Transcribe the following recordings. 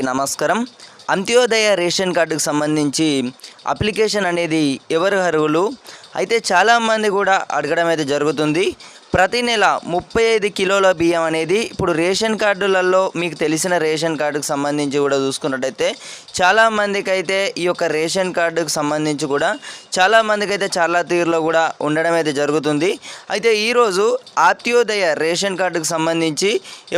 నమస్కారం. అంత్యోదయ రేషన్ కార్డుకు సంబంధించి అప్లికేషన్ అనేది ఎవరు అర్హులు? అయితే చాలామంది కూడా అడగడం అయితే జరుగుతుంది. ప్రతి నెల ముప్పై ఐదు కిలోల బియ్యం అనేది ఇప్పుడు రేషన్ కార్డులలో మీకు తెలిసిన రేషన్ కార్డుకు సంబంధించి కూడా చూసుకున్నట్టయితే చాలామందికి అయితే ఈ యొక్క రేషన్ కార్డుకు సంబంధించి కూడా చాలామందికి అయితే చాలా తీరులో కూడా ఉండడం అయితే జరుగుతుంది. అయితే ఈరోజు ఆత్యోదయ రేషన్ కార్డుకు సంబంధించి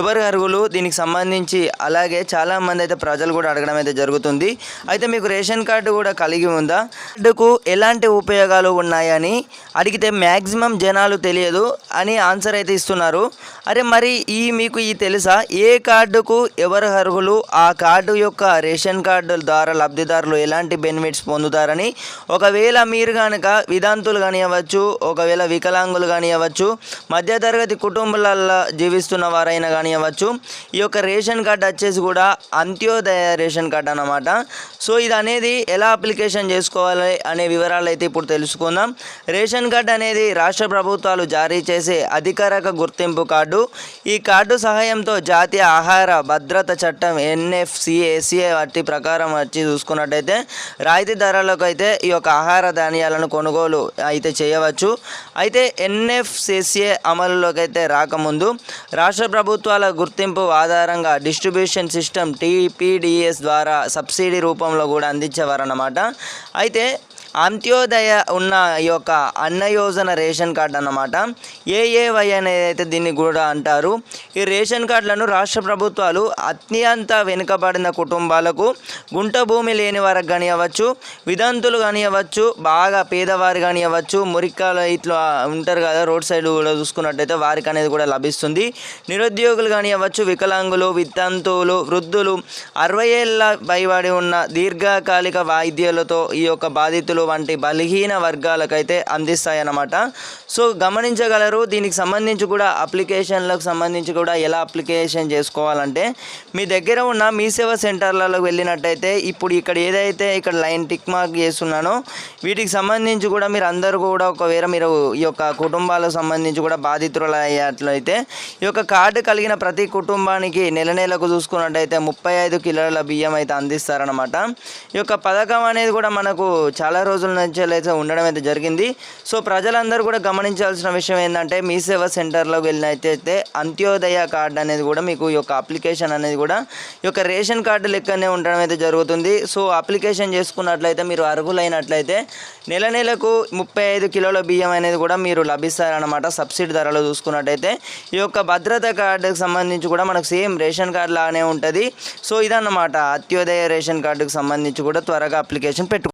ఎవరి అర్హులు? దీనికి సంబంధించి అలాగే చాలామంది అయితే ప్రజలు కూడా అడగడం అయితే జరుగుతుంది. అయితే మీకు రేషన్ కార్డు కూడా కలిగి ఉందా? కార్డుకు ఎలాంటి ఉపయోగాలు ఉన్నాయని అడిగితే మ్యాక్సిమం జనాలు తెలియదు. అని ఆన్సర్ అయితే ఇస్తున్నారు. అరే మరి ఈ మీకు ఈ తెలుసా? ఏ కార్డుకు ఎవరు అర్హులు ఆ కార్డు యొక్క రేషన్ కార్డు ద్వారా లబ్ధిదారులు ఎలాంటి బెనిఫిట్స్ పొందుతారని? ఒకవేళ మీరు కనుక విధాంతులు కానివ్వచ్చు ఒకవేళ వికలాంగులు కానివ్వచ్చు మధ్యతరగతి కుటుంబాలలో జీవిస్తున్న వారైనా కానివ్వచ్చు ఈ యొక్క రేషన్ కార్డు వచ్చేసి కూడా అంత్యోదయ రేషన్ కార్డు అన్నమాట. సో ఇది అనేది ఎలా అప్లికేషన్ చేసుకోవాలి అనే వివరాలు అయితే ఇప్పుడు తెలుసుకుందాం. రేషన్ కార్డు అనేది రాష్ట్ర ప్రభుత్వాలు జారీ చేసే అధికారిక గుర్తింపు కార్డు. ఈ కార్డు సహాయంతో జాతీయ ఆహార భద్రత చట్టం ఎన్ఎఫ్సిఏసిఏ వాటి ప్రకారం వచ్చి చూసుకున్నట్టయితే రాయితీ ధరలకు అయితే ఈ యొక్క ఆహార ధాన్యాలను కొనుగోలు అయితే చేయవచ్చు. అయితే ఎన్ఎఫ్సిసిఏ అమలులోకి అయితే రాకముందు రాష్ట్ర ప్రభుత్వాల గుర్తింపు ఆధారంగా డిస్ట్రిబ్యూషన్ సిస్టమ్ టీపీడిఎస్ ద్వారా సబ్సిడీ రూపంలో కూడా అందించేవారన్నమాట. అయితే అంత్యోదయ ఉన్న ఈ యొక్క అన్న యోజన రేషన్ కార్డు అన్నమాట. ఏ ఏఏవై అనేది అయితే దీన్ని కూడా అంటారు. ఈ రేషన్ కార్డులను రాష్ట్ర ప్రభుత్వాలు అత్యంత వెనుకబడిన కుటుంబాలకు గుంట భూమి లేని వారికి కానివ్వచ్చు విదంతులు కానివ్వచ్చు బాగా పేదవారు కానివ్వచ్చు మురికాల ఇట్లా ఉంటారు కదా రోడ్ సైడ్ కూడా చూసుకున్నట్టయితే వారికి అనేది కూడా లభిస్తుంది. నిరుద్యోగులు కానివ్వచ్చు వికలాంగులు వితంతువులు వృద్ధులు అరవై ఏళ్ళ పైబడి ఉన్న దీర్ఘకాలిక వాయిద్యాలతో ఈ యొక్క బాధితులు వంటి బలహీన వర్గాలకైతే అందిస్తాయన్నమాట. సో గమనించగలరు దీనికి సంబంధించి కూడా అప్లికేషన్లకు సంబంధించి కూడా ఎలా అప్లికేషన్ చేసుకోవాలంటే మీ దగ్గర ఉన్న మీ సేవా సెంటర్లలో వెళ్ళినట్టయితే ఇప్పుడు ఇక్కడ ఏదైతే ఇక్కడ లైన్ టిక్ మార్క్ చేస్తున్నానో వీటికి సంబంధించి కూడా మీరు అందరూ కూడా ఒకవేళ మీరు ఈ యొక్క కుటుంబాలకు సంబంధించి కూడా బాధితులు అయ్యేట్లయితే ఈ యొక్క కార్డు కలిగిన ప్రతి కుటుంబానికి నెల నెలకు చూసుకున్నట్టయితే ముప్పై ఐదు కిలోల బియ్యం అయితే అందిస్తారనమాట ఈ యొక్క పథకం అనేది కూడా మనకు చాలా రోజుల నుంచి అయితే ఉండడం అయితే జరిగింది. సో ప్రజలందరూ కూడా గమనించాల్సిన విషయం ఏంటంటే మీ సేవా సెంటర్లోకి వెళ్ళినట్టయితే అంత్యోదయ కార్డు అనేది కూడా మీకు ఈ యొక్క అప్లికేషన్ అనేది కూడా ఈ యొక్క రేషన్ కార్డు లెక్కనే ఉండడం అయితే జరుగుతుంది. సో అప్లికేషన్ చేసుకున్నట్లయితే మీరు అర్హులైనట్లయితే నెల నెలకు ముప్పై ఐదు కిలోల బియ్యం అనేది కూడా మీరు లభిస్తారనమాట సబ్సిడీ ధరలో చూసుకున్నట్టయితే ఈ యొక్క భద్రత కార్డుకి సంబంధించి కూడా మనకు సేమ్ రేషన్ కార్డు లాగానే ఉంటుంది. సో ఇదన్నమాట. అత్యోదయ రేషన్ కార్డుకి సంబంధించి కూడా త్వరగా అప్లికేషన్ పెట్టుకో